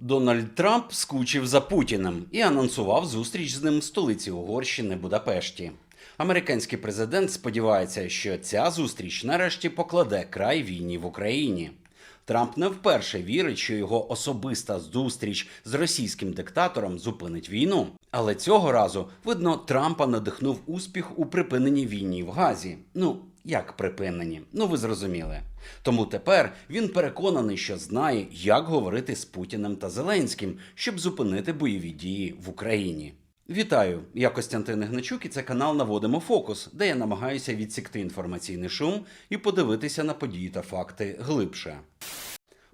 Дональд Трамп скучив за Путіним і анонсував зустріч з ним в столиці Угорщини Будапешті. Американський президент сподівається, що ця зустріч нарешті покладе край війні в Україні. Трамп не вперше вірить, що його особиста зустріч з російським диктатором зупинить війну. Але цього разу, видно, Трампа надихнув успіх у припиненні війни в Газі. Ну, як припинені? Ну ви зрозуміли. Тому тепер він переконаний, що знає, як говорити з Путіним та Зеленським, щоб зупинити бойові дії в Україні. Вітаю! Я Костянтин Гнечук і це канал Наводимо Фокус, де я намагаюся відсікти інформаційний шум і подивитися на події та факти глибше.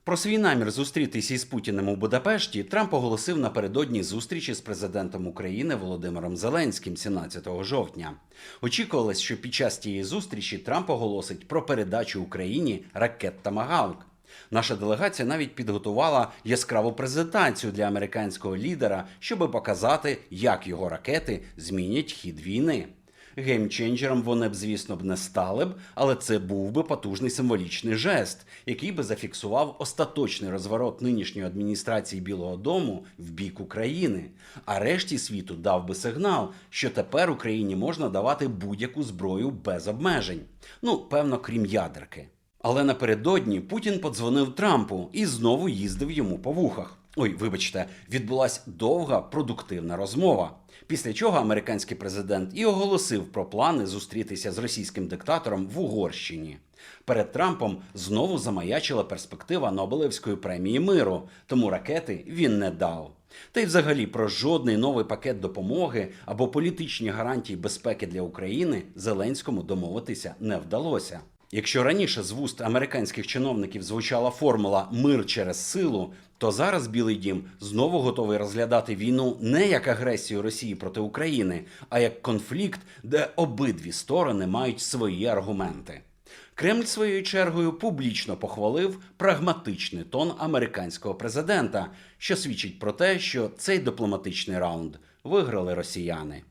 Про свій намір зустрітися із Путіним у Будапешті Трамп оголосив напередодні зустрічі з президентом України Володимиром Зеленським 17 жовтня. Очікувалось, що під час тієї зустрічі Трамп оголосить про передачу Україні ракет Тамагавк. Наша делегація навіть підготувала яскраву презентацію для американського лідера, щоб показати, як його ракети змінять хід війни. Геймченджером вони б, звісно, б не стали б, але це був би потужний символічний жест, який би зафіксував остаточний розворот нинішньої адміністрації Білого Дому в бік України, а решті світу дав би сигнал, що тепер Україні можна давати будь-яку зброю без обмежень. Ну, певно, крім ядерки. Але напередодні Путін подзвонив Трампу і знову їздив йому по вухах. Ой, вибачте, відбулася довга продуктивна розмова. Після чого американський президент і оголосив про плани зустрітися з російським диктатором в Угорщині. Перед Трампом знову замаячила перспектива Нобелевської премії миру, тому ракети він не дав. Та й взагалі про жодний новий пакет допомоги або політичні гарантії безпеки для України Зеленському домовитися не вдалося. Якщо раніше з вуст американських чиновників звучала формула мир через силу, то зараз Білий Дім знову готовий розглядати війну не як агресію Росії проти України, а як конфлікт, де обидві сторони мають свої аргументи. Кремль своєю чергою публічно похвалив прагматичний тон американського президента, що свідчить про те, що цей дипломатичний раунд виграли росіяни.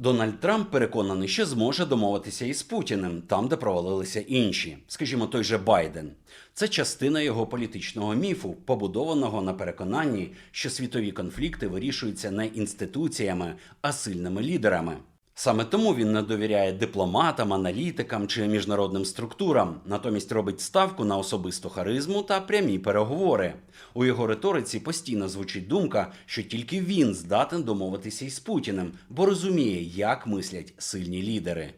Дональд Трамп переконаний, що зможе домовитися із Путіним там, де провалилися інші, скажімо, той же Байден. Це частина його політичного міфу, побудованого на переконанні, що світові конфлікти вирішуються не інституціями, а сильними лідерами. Саме тому він не довіряє дипломатам, аналітикам чи міжнародним структурам, натомість робить ставку на особисту харизму та прямі переговори. У його риториці постійно звучить думка, що тільки він здатен домовитися із Путіним, бо розуміє, як мислять сильні лідери.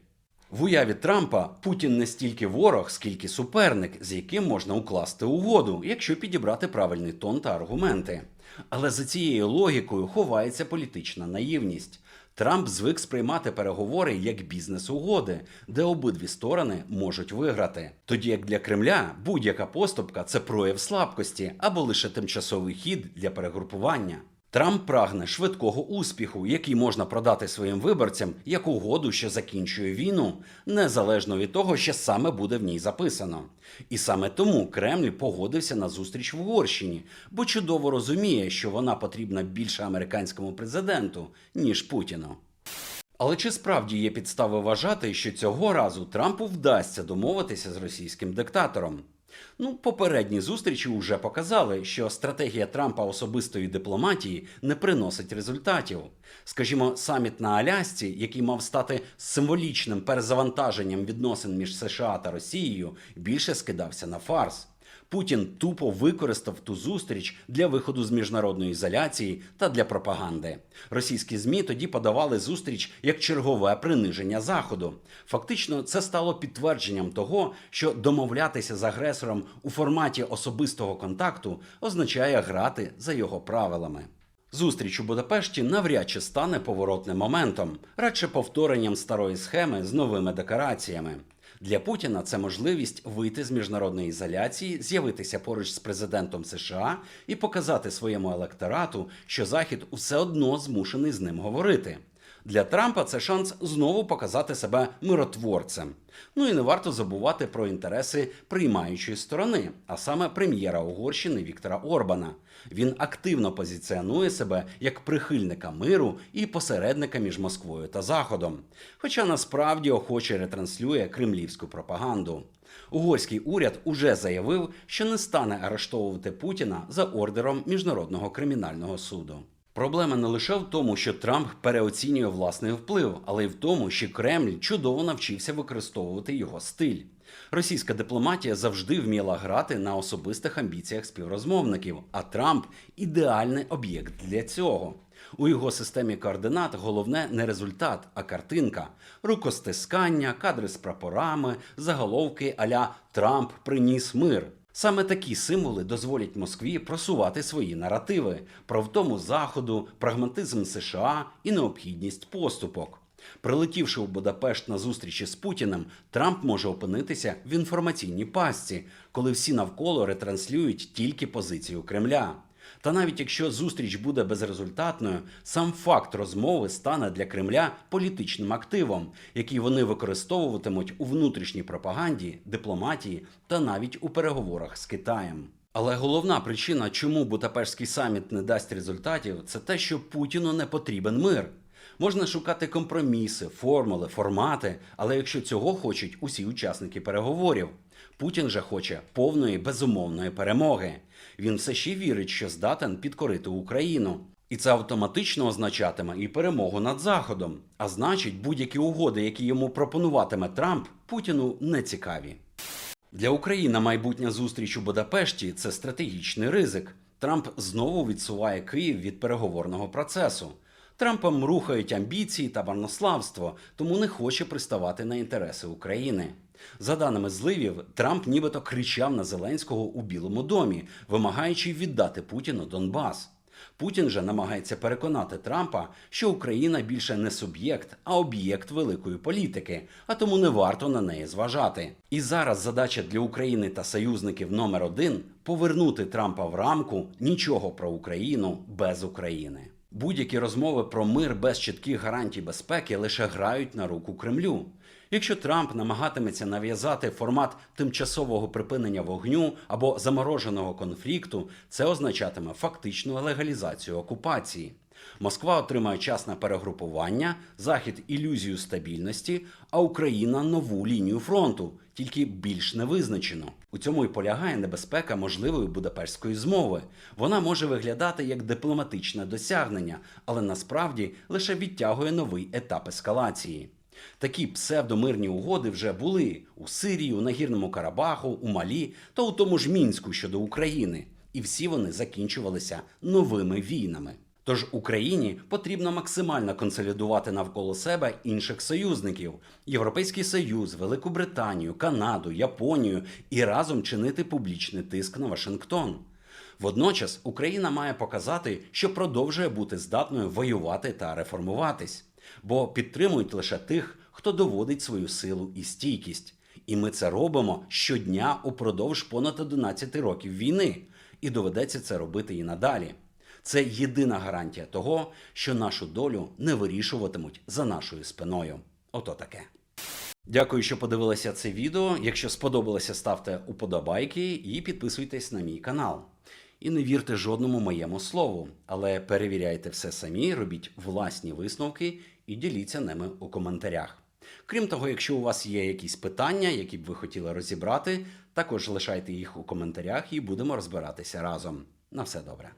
В уяві Трампа Путін не стільки ворог, скільки суперник, з яким можна укласти угоду, якщо підібрати правильний тон та аргументи. Але за цією логікою ховається політична наївність. Трамп звик сприймати переговори як бізнес-угоди, де обидві сторони можуть виграти. Тоді як для Кремля будь-яка поступка це прояв слабкості або лише тимчасовий хід для перегрупування. Трамп прагне швидкого успіху, який можна продати своїм виборцям як угоду, що закінчує війну, незалежно від того, що саме буде в ній записано. І саме тому Кремль погодився на зустріч в Угорщині, бо чудово розуміє, що вона потрібна більше американському президенту, ніж Путіну. Але чи справді є підстави вважати, що цього разу Трампу вдасться домовитися з російським диктатором? Ну, попередні зустрічі вже показали, що стратегія Трампа особистої дипломатії не приносить результатів. Скажімо, саміт на Алясці, який мав стати символічним перезавантаженням відносин між США та Росією, більше скидався на фарс. Путін тупо використав ту зустріч для виходу з міжнародної ізоляції та для пропаганди. Російські змі тоді подавали зустріч як чергове приниження заходу. Фактично, це стало підтвердженням того, що домовлятися з агресором у форматі особистого контакту означає грати за його правилами. Зустріч у Будапешті навряд чи стане поворотним моментом, радше повторенням старої схеми з новими декораціями. Для Путіна це можливість вийти з міжнародної ізоляції, з'явитися поруч з президентом США і показати своєму електорату, що Захід усе одно змушений з ним говорити. Для Трампа це шанс знову показати себе миротворцем. Ну і не варто забувати про інтереси приймаючої сторони, а саме прем'єра Угорщини Віктора Орбана. Він активно позиціонує себе як прихильника миру і посередника між Москвою та Заходом, хоча насправді охоче ретранслює кремлівську пропаганду. Угорський уряд уже заявив, що не стане арештовувати Путіна за ордером Міжнародного кримінального суду. Проблема не лише в тому, що Трамп переоцінює власний вплив, але й в тому, що Кремль чудово навчився використовувати його стиль. Російська дипломатія завжди вміла грати на особистих амбіціях співрозмовників, а Трамп ідеальний об'єкт для цього. У його системі координат головне не результат, а картинка: рукостискання, кадри з прапорами, заголовки аля Трамп приніс мир. Саме такі символи дозволять Москві просувати свої наративи про втому заходу, прагматизм США і необхідність поступок. Прилетівши у Будапешт на зустрічі з Путіним, Трамп може опинитися в інформаційній пастці, коли всі навколо ретранслюють тільки позицію Кремля. Та навіть якщо зустріч буде безрезультатною, сам факт розмови стане для Кремля політичним активом, який вони використовуватимуть у внутрішній пропаганді, дипломатії та навіть у переговорах з Китаєм. Але головна причина, чому Будапештський саміт не дасть результатів, це те, що Путіну не потрібен мир. Можна шукати компроміси, формули, формати, але якщо цього хочуть усі учасники переговорів, Путін же хоче повної безумовної перемоги. Він все ще вірить, що здатен підкорити Україну. І це автоматично означатиме і перемогу над Заходом. А значить, будь-які угоди, які йому пропонуватиме Трамп, Путіну не цікаві. Для України майбутня зустріч у Будапешті це стратегічний ризик. Трамп знову відсуває Київ від переговорного процесу. Трампом рухають амбіції та марнославство, тому не хоче приставати на інтереси України. За даними зливів, Трамп нібито кричав на Зеленського у Білому домі, вимагаючи віддати Путіну Донбас. Путін же намагається переконати Трампа, що Україна більше не суб'єкт, а об'єкт великої політики, а тому не варто на неї зважати. І зараз задача для України та союзників номер один повернути Трампа в рамку нічого про Україну без України. Будь-які розмови про мир без чітких гарантій безпеки лише грають на руку Кремлю. Якщо Трамп намагатиметься нав'язати формат тимчасового припинення вогню або замороженого конфлікту, це означатиме фактичну легалізацію окупації. Москва отримає час на перегрупування, Захід ілюзію стабільності, а Україна нову лінію фронту, тільки більш невизначену. У цьому і полягає небезпека можливої Будапештської змови. Вона може виглядати як дипломатичне досягнення, але насправді лише відтягує новий етап ескалації. Такі псевдомирні угоди вже були у Сирії, у Нагірному Карабаху, у Малі та у тому ж Мінську щодо України, і всі вони закінчувалися новими війнами. Тож Україні потрібно максимально консолідувати навколо себе інших союзників: Європейський Союз, Велику Британію, Канаду, Японію і разом чинити публічний тиск на Вашингтон. Водночас Україна має показати, що продовжує бути здатною воювати та реформуватись, бо підтримують лише тих, хто доводить свою силу і стійкість. І ми це робимо щодня упродовж понад 11 років війни, і доведеться це робити і надалі. Це єдина гарантія того, що нашу долю не вирішуватимуть за нашою спиною. Ото таке. Дякую, що подивилися це відео. Якщо сподобалося, ставте уподобайки і підписуйтесь на мій канал. І не вірте жодному моєму слову, але перевіряйте все самі, робіть власні висновки і діліться ними у коментарях. Крім того, якщо у вас є якісь питання, які б ви хотіли розібрати, також лишайте їх у коментарях і будемо розбиратися разом. На все добре.